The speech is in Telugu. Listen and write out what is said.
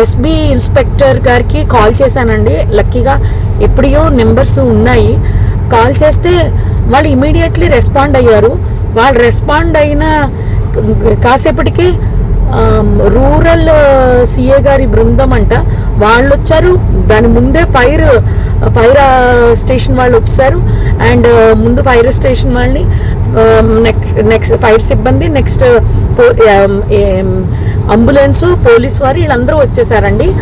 ఎస్బీ ఇన్స్పెక్టర్ గారికి కాల్ చేశానండి. లక్కీగా ఎప్పుడో నెంబర్స్ ఉన్నాయి. కాల్ చేస్తే వాళ్ళు ఇమీడియట్లీ రెస్పాండ్ అయ్యారు. వాళ్ళు రెస్పాండ్ అయిన కాసేపటికి రూరల్ సిఏ గారి బృందం అంట వాళ్ళు వచ్చారు దాని ముందే ఫైర్ ఫైర్ స్టేషన్ వాళ్ళు వచ్చారు అండ్ ముందు ఫైర్ స్టేషన్ వాళ్ళని నెక్స్ట్ నెక్స్ట్ ఫైర్ సిబ్బంది నెక్స్ట్ అంబులెన్స్ పోలీస్ వారు వీళ్ళందరూ వచ్చేసారండి.